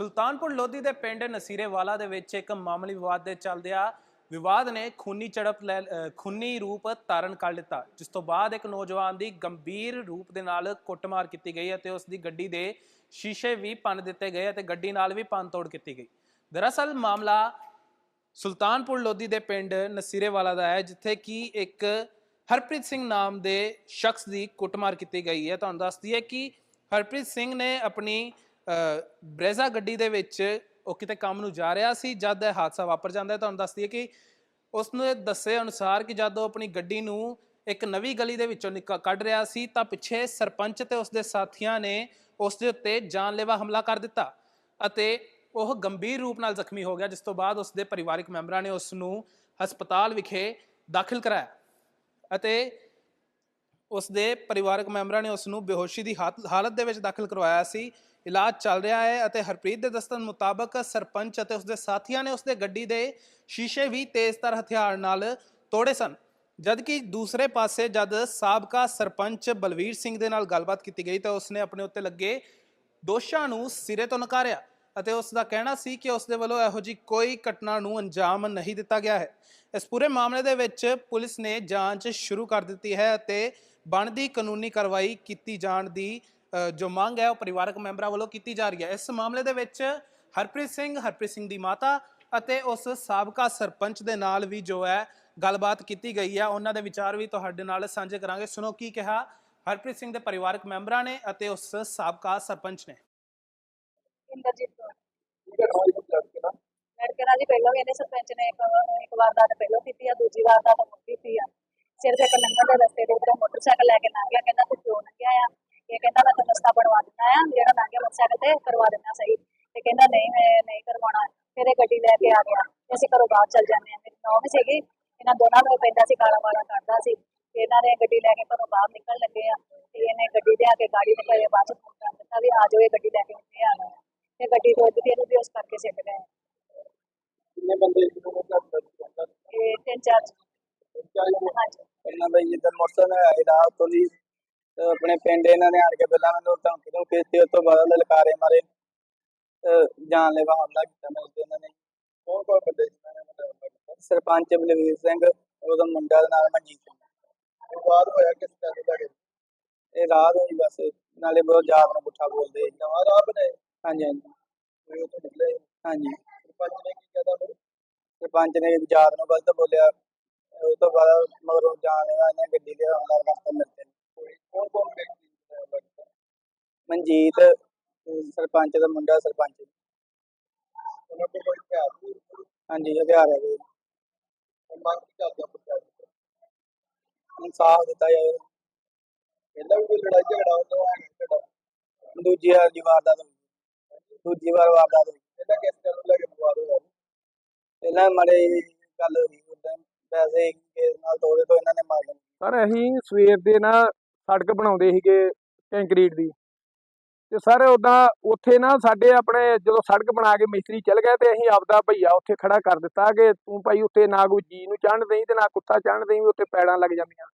ਸੁਲਤਾਨਪੁਰ ਲੋਧੀ ਦੇ ਪਿੰਡ ਨਸੀਰੇਵਾਲਾ ਦੇ ਵਿੱਚ ਇੱਕ ਮਾਮੂਲੀ ਵਿਵਾਦ ਦੇ ਚੱਲਦਿਆਂ ਵਿਵਾਦ ਨੇ ਖੂਨੀ ਝੜਪ ਲੈ ਖੂਨੀ ਰੂਪ ਧਾਰਨ ਕਰ ਲਿੱਤਾ, ਜਿਸ ਤੋਂ ਬਾਅਦ ਇੱਕ ਨੌਜਵਾਨ ਦੀ ਗੰਭੀਰ ਰੂਪ ਦੇ ਨਾਲ ਕੁੱਟਮਾਰ ਕੀਤੀ ਗਈ ਅਤੇ ਉਸ ਦੀ ਗੱਡੀ ਦੇ ਸ਼ੀਸ਼ੇ ਵੀ ਭੰਨ ਦਿੱਤੇ ਗਏ ਅਤੇ ਗੱਡੀ ਨਾਲ ਵੀ ਭੰਨ ਤੋੜ ਕੀਤੀ ਗਈ। ਦਰਅਸਲ ਮਾਮਲਾ ਸੁਲਤਾਨਪੁਰ ਲੋਧੀ ਦੇ ਪਿੰਡ ਨਸੀਰੇਵਾਲਾ ਦਾ ਹੈ, ਜਿੱਥੇ ਕਿ ਇੱਕ ਹਰਪ੍ਰੀਤ ਸਿੰਘ ਨਾਮ ਦੇ ਸ਼ਖਸ ਦੀ ਕੁੱਟਮਾਰ ਕੀਤੀ ਗਈ ਹੈ। ਤੁਹਾਨੂੰ ਦੱਸਦੀ ਹੈ ਕਿ ਹਰਪ੍ਰੀਤ ਸਿੰਘ ਨੇ ਆਪਣੀ ਬ੍ਰੇਜ਼ਾ ਗੱਡੀ ਦੇ ਵਿੱਚ ਉਹ ਕਿਤੇ ਕੰਮ ਨੂੰ ਜਾ ਰਿਹਾ ਸੀ, ਜਦ ਇਹ ਹਾਦਸਾ ਵਾਪਰ ਜਾਂਦਾ ਹੈ, ਤੁਹਾਨੂੰ ਦੱਸ ਦਈਏ ਕਿ ਉਸ ਨੂੰ ਦੱਸੇ ਅਨੁਸਾਰ ਕਿ ਜਦ ਉਹ ਆਪਣੀ ਗੱਡੀ ਨੂੰ ਇੱਕ ਨਵੀਂ ਗਲੀ ਦੇ ਵਿੱਚੋਂ ਨਿਕ- ਕੱਢ ਰਿਹਾ ਸੀ, ਤਾਂ ਪਿੱਛੇ ਸਰਪੰਚ ਤੇ ਉਸਦੇ ਸਾਥੀਆਂ ਨੇ ਉਸ ਦੇ ਉੱਤੇ ਜਾਨਲੇਵਾ ਹਮਲਾ ਕਰ ਦਿੱਤਾ ਅਤੇ ਉਹ ਗੰਭੀਰ ਰੂਪ ਨਾਲ ਜ਼ਖਮੀ ਹੋ ਗਿਆ, ਜਿਸ ਤੋਂ ਬਾਅਦ ਉਸਦੇ ਪਰਿਵਾਰਕ ਮੈਂਬਰਾਂ ਨੇ ਉਸ ਨੂੰ ਹਸਪਤਾਲ ਵਿਖੇ ਦਾਖਲ ਕਰਾਇਆ ਅਤੇ ਉਸ ਦੇ ਪਰਿਵਾਰਕ ਮੈਂਬਰਾਂ ਨੇ ਉਸ ਨੂੰ ਬੇਹੋਸ਼ੀ ਦੀ ਹਾਤ- ਹਾਲਤ ਦੇ ਵਿੱਚ ਦਾਖਲ ਕਰਵਾਇਆ ਸੀ। ਇਲਾਜ ਚੱਲ ਰਿਹਾ ਹੈ ਅਤੇ ਹਰਪ੍ਰੀਤ ਦੇ ਦੱਸਣ ਮੁਤਾਬਕ ਸਰਪੰਚ ਅਤੇ ਉਸ ਦੇ ਸਾਥੀਆਂ ਨੇ ਉਸ ਦੇ ਗੱਡੀ ਦੇ ਸ਼ੀਸ਼ੇ ਵੀ ਤੇਜ਼ਤਰ ਹਥਿਆਰ ਨਾਲ ਤੋੜੇ ਸਨ। ਜਦਕਿ ਦੂਸਰੇ ਪਾਸੇ ਜਦ ਸਾਬਕਾ ਸਰਪੰਚ ਬਲਵੀਰ ਸਿੰਘ ਦੇ ਨਾਲ ਗੱਲਬਾਤ ਕੀਤੀ ਗਈ ਤਾਂ ਉਸਨੇ ਆਪਣੇ ਉੱਤੇ ਲੱਗੇ ਦੋਸ਼ਾਂ ਨੂੰ ਸਿਰੇ ਤੋਂ ਨਕਾਰਿਆ। ਅਤੇ ਉਸ ਦਾ ਕਹਿਣਾ ਸੀ ਕਿ ਉਸ ਦੇ ਵੱਲੋਂ ਇਹੋ ਜੀ ਕੋਈ ਘਟਨਾ ਨੂੰ ਅੰਜਾਮ ਨਹੀਂ ਦਿੱਤਾ ਗਿਆ ਹੈ। ਇਸ ਪੂਰੇ ਮਾਮਲੇ ਦੇ ਵਿੱਚ ਪੁਲਿਸ ਨੇ ਜਾਂਚ ਸ਼ੁਰੂ ਕਰ ਦਿੱਤੀ ਹੈ ਅਤੇ ਬਣਦੀ ਕਾਨੂੰਨੀ ਕਾਰਵਾਈ ਕੀਤੀ ਜਾਣ ਦੀ ਜੋ ਮੰਗ ਹੈ ਉਹ ਪਰਿਵਾਰਕ ਮੈਂਬਰਾਂ ਵੱਲੋਂ ਕੀਤੀ ਜਾ ਰਹੀ ਹੈ। ਇਸ ਮਾਮਲੇ ਦੇ ਵਿੱਚ ਹਰਪ੍ਰੀਤ ਸਿੰਘ ਹਰਪ੍ਰੀਤ ਸਿੰਘ ਦੀ ਮਾਤਾ ਅਤੇ ਉਸ ਸਾਬਕਾ ਸਰਪੰਚ ਦੇ ਨਾਲ ਵੀ ਜੋ ਹੈ ਗੱਲਬਾਤ ਕੀਤੀ ਗਈ ਹੈ। ਉਹਨਾਂ ਦੇ ਵਿਚਾਰ ਵੀ ਤੁਹਾਡੇ ਨਾਲ ਸਾਂਝੇ ਕਰਾਂਗੇ। ਸੁਣੋ ਕੀ ਕਿਹਾ ਹਰਪ੍ਰੀਤ ਸਿੰਘ ਦੇ ਪਰਿਵਾਰਕ ਮੈਂਬਰਾਂ ਨੇ ਅਤੇ ਉਸ ਸਾਬਕਾ ਸਰਪੰਚ ਨੇ। ਇੰਦਰਜੀਤ ਕੌਰ ਲੜਕੇ ਨਾਲ? ਜੀ ਪਹਿਲਾਂ ਵੀ ਇਹਨੇ ਸਰਪੰਚ ਨੇ ਇੱਕ ਇੱਕ ਵਾਰ ਦਾ ਪਹਿਲਾਂ ਕੀਤੀ ਆ ਦੂਜੀ ਵਾਰ ਦਾ ਤਾਂ ਮੁੜ ਕੀਤੀ ਆ। ਸਿਰਫ ਇੱਕ ਲੰਘਣ ਦੇ ਰਸਤੇ ਦੇ ਉੱਤੇ ਮੋਟਰਸਾਈਕਲ ਲੈ ਕੇ ਲੰਘ ਗਿਆ ਕਹਿੰਦਾ ਤੂੰ ਕਿਉਂ ਲੰਘਿਆ ਆ? ਇਹ ਕਹਿੰਦਾ ਮੈਂ ਤੈਨੂੰ ਰਸਤਾ ਬਣਵਾ ਦਿੰਦਾ ਆ ਜਿਹੜਾ ਲੰਘ ਗਿਆ ਮੋਟਰਸਾਈਕਲ ਤੇ ਕਰਵਾ ਦਿੰਦਾ ਸਹੀ। ਤੇ ਕਹਿੰਦਾ ਨਹੀਂ ਮੈਂ ਨਹੀਂ ਕਰਵਾਉਣਾ। ਫਿਰ ਇਹ ਗੱਡੀ ਲੈ ਕੇ ਆ ਗਿਆ। ਤੇ ਅਸੀਂ ਘਰੋਂ ਬਾਹਰ ਚੱਲ ਜਾਂਦੇ ਆ। ਮੇਰੀ ਨੌਂ ਵੀ ਸੀਗੀ। ਇਹਨਾਂ ਦੋਨਾਂ ਨੂੰ ਪੈਂਦਾ ਸੀ ਕਾਲਾ ਵਾਲਾ ਕਰਦਾ ਸੀ। ਤੇ ਇਹਨਾਂ ਨੇ ਗੱਡੀ ਲੈ ਕੇ ਘਰੋਂ ਬਾਹਰ ਨਿਕਲਣ ਲੱਗੇ ਆ ਤੇ ਇਹਨੇ ਗੱਡੀ ਲਿਆ ਕੇ ਗਾੜੀ ਤੇ ਘਰੇ ਬਾਅਦ ਚ ਫੋਨ ਕਰ ਦਿੱਤਾ ਵੀ ਆ ਜਾਓ ਇਹ ਗੱਡੀ ਲੈ ਕੇ ਉੱਤੇ ਆ ਗਏ ਤੇ ਗੱਡੀ ਤੋਂ ਇਹਨੂੰ ਇਹਨੂੰ ਵੀ ਉਸ ਕਰਕੇ ਸਿੱਟ ਗਏ ਕਿੰਨੇ ਬੰਦੇ ਸੀ ਉਹਨਾਂ ਦਾ ਪਤਾ ਇਹ ਤਿੰਨ ਚਾਰ ਹਾਂਜੀ ਇਹਨਾਂ ਦਾ ਜਿੱਦਾਂ ਮੋਟਰਸਾਈਕਲ ਆਏ ਰਾਤ ਤੋਂ ਦੀ ਆਪਣੇ ਪਿੰਡ ਇਹਨਾਂ ਨੇ ਆਣ ਕੇ ਪਹਿਲਾਂ ਮੈਨੂੰ ਧਮਕੀ ਨੂੰ ਕੀਤੀ ਉਸ ਤੋਂ ਬਾਅਦ ਲਲਕਾਰੇ ਮਾਰੇ ਤੇ ਜਾਨਲੇਵਾ ਹਮਲਾ ਕੀਤਾ ਮੇਰੇ ਤੇ ਇਹਨਾਂ ਨੇ ਕੌਣ ਕੌਣ ਬੰਦੇ ਇਹਨਾਂ ਨੇ ਹਮਲਾ ਕੀਤਾ ਸਰਪੰਚ ਬਲਵੀਰ ਸਿੰਘ ਉਹਦਾ ਮੁੰਡਾ ਦਾ ਨਾਮ ਮਨਜੀਤ ਸਿੰਘ ਬਾਅਦ ਹੋਇਆ ਕਿਸ ਤਰ੍ਹਾਂ ਦਾ ਇਹ ਰਾਤ ਹੋਈ ਬਸ ਨਾਲੇ ਬਹੁਤ ਜਾਤ ਨੂੰ ਪੁੱਠਾ ਬੋਲਦੇ ਨਵਾਂ ਰਾਹ ਬਣਾਏ ਹਾਂਜੀ। ਹਾਂਜੀ ਉਹ ਤੋਂ ਨਿਕਲੇ। ਹਾਂਜੀ। ਸਰਪੰਚ ਨੇ ਕੀ ਕਹਦਾ ਫਿਰ ਸਰਪੰਚ ਨੇ ਜਾਤ ਨੂੰ ਗਲਤ ਬੋਲਿਆ ਉਸ ਤੋਂ ਬਾਅਦ ਮਗਰੋਂ ਜਾਣੇਗਾ ਇਹਨੇ ਗੱਡੀ ਦੇ ਹਮਲਾ ਕਰਤਾ ਮੇਰੇ ਤੇ ਕੌਣ ਕੌਣ ਵਿਅਕਤੀ ਮਨਜੀਤ ਸਰਪੰਚ ਦਾ ਮੁੰਡਾ ਸਰਪੰਚ। ਉਹਨਾਂ ਕੋਲ ਕੋਈ ਹਥਿਆਰ ਨਹੀਂ ਹਾਂਜੀ ਹਥਿਆਰ ਹੈਗੇ ਮੰਗ ਕੀ ਕਰਦਾ ਪੁੱਛਿਆ ਇਨਸਾਫ ਦਿੱਤਾ ਜਾਏ ਪਹਿਲਾਂ ਵੀ ਕੋਈ ਲੜਾਈ ਝਗੜਾ ਹੁੰਦਾ ਹੈ ਦੂਜੀ ਵਾਰ ਦੀ ਵਾਰਦਾਤ ਹੋਈ। ਦੂਜੀ ਵਾਰ ਵਾਰਦਾਤ ਹੋਈ। ਇਹਦਾ ਕਿਸ ਗੱਲ ਨੂੰ ਲੈ ਕੇ ਵਿਵਾਦ ਹੋਇਆ ਪਹਿਲਾਂ ਮਾੜੇ ਗੱਲ ਹੋਈ ਉਦੋਂ ਵੈਸੇ ਕੇਸ ਨਾਲ ਤੋੜੇ ਤੋਂ ਇਹਨਾਂ ਨੇ ਮਾਰਿਆ ਸਰ, ਅਸੀਂ ਸਵੇਰ ਦੇ ਨਾ ਸੜਕ ਬਣਾਉਂਦੇ ਸੀਗੇ ਕੰਕਰੀਟ ਦੀ। ਤੇ ਸਰ ਉਦਾਂ ਉੱਥੇ ਨਾ ਸਾਡੇ ਆਪਣੇ ਜਦੋਂ ਸੜਕ ਬਣਾ ਕੇ ਮਿਸਤਰੀ ਚੱਲ ਗਏ ਤੇ ਅਸੀਂ ਆਪਦਾ ਭਈਆ ਉੱਥੇ ਖੜਾ ਕਰ ਦਿੱਤਾ ਕਿ ਤੂੰ ਭਾਈ ਉੱਥੇ ਨਾ ਕੋਈ ਜੀ ਨੂੰ ਚੜ੍ਹਨ ਦੇਈਂ ਤੇ ਨਾ ਕੁੱਤਾ ਚੜ੍ਹਨ ਦੇਈਂ ਵੀ ਉੱਥੇ ਪੈੜਾਂ ਲੱਗ ਜਾਂਦੀਆਂ।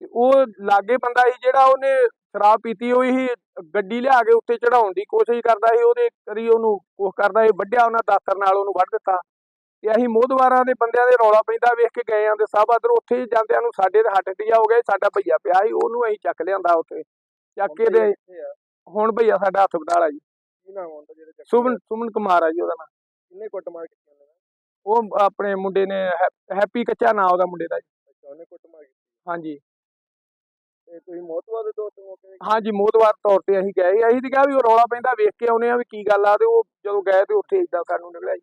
ਤੇ ਉਹ ਲਾਗੇ ਬੰਦਾ ਸੀ ਜਿਹੜਾ ਉਹਨੇ ਸ਼ਰਾਬ ਪੀਤੀ ਹੋਈ ਸੀ, ਗੱਡੀ ਲਿਆ ਕੇ ਉੱਤੇ ਚੜਾਉਣ ਦੀ ਕੋਸ਼ਿਸ਼ ਕਰਦਾ ਸੀ, ਉਹਦੇ ਕਰੀ ਉਹਨੂੰ ਕੋਸ਼ ਕਰਦਾ ਸੀ, ਵੱਢਿਆ ਉਹਨਾਂ ਦਾਤਰ ਨਾਲ ਉਹਨੂੰ ਵੱਢ ਦਿੱਤਾ। ਤੇ ਅਸੀਂ ਮੋਦਵਾਰਾਂ ਦੇ ਬੰਦਿਆਂ ਦੇ ਰੌਲਾ ਪੈਂਦਾ ਵੇਖ ਕੇ ਗਏ ਆਂ ਤੇ ਸਭ ਅਦਰ ਉੱਥੇ ਹੀ ਜਾਂਦਿਆਂ ਨੂੰ ਸਾਡੇ ਤੇ ਹੱਟ ਟਿਆ ਹੋ ਗਿਆ ਸਾਡਾ ਭਈਆ ਪਿਆ ਸੀ ਉਹਨੂੰ ਅਸੀਂ ਚੱਕ ਲਿਆਂਦਾ ਉੱਥੇ। ਚੱਕ ਕੇ ਤੇ ਹੁਣ ਭਈਆ ਸਾਡਾ ਹੱਥ ਵਡਾਲਾ ਜੀ। ਕੀ ਨਾਮ ਹੁੰਦਾ ਜਿਹੜੇ ਸੁਮਨ ਸੁਮਨ ਕੁਮਾਰ ਆ ਜੀ ਉਹਦਾ ਨਾਮ ਕਿੰਨੇ ਕੁੱਟ ਮਾਰ ਕੀਤੀ ਉਹ ਆਪਣੇ ਮੁੰਡੇ ਨੇ ਹੈਪੀ ਕੱਚਾ ਨਾਂ ਉਹਦਾ ਮੁੰਡੇ ਦਾ ਜੀ। ਅੱਛਾ ਉਹਨੇ ਕੁੱਟ ਮਾਰ ਕੀਤੀ। ਹਾਂਜੀ। ਤੇ ਤੁਸੀਂ ਮੌਤਵਾਦ ਦੋ ਤੋਂ ਮੌਕੇ ਹਾਂਜੀ ਮੋਦਵਾਰ ਤੌਰ ਤੇ ਅਸੀਂ ਗਏ। ਅਸੀਂ ਤੇ ਕਿਹਾ ਵੀ ਉਹ ਰੌਲਾ ਪੈਂਦਾ ਵੇਖ ਕੇ ਆਉਨੇ ਆ ਵੀ ਕੀ ਗੱਲ ਆ ਤੇ ਉਹ ਜਦੋਂ ਗਏ ਤੇ ਉੱਥੇ ਇਦਾਂ ਸਾਨੂੰ ਨਿਕਲਿਆ ਜੀ।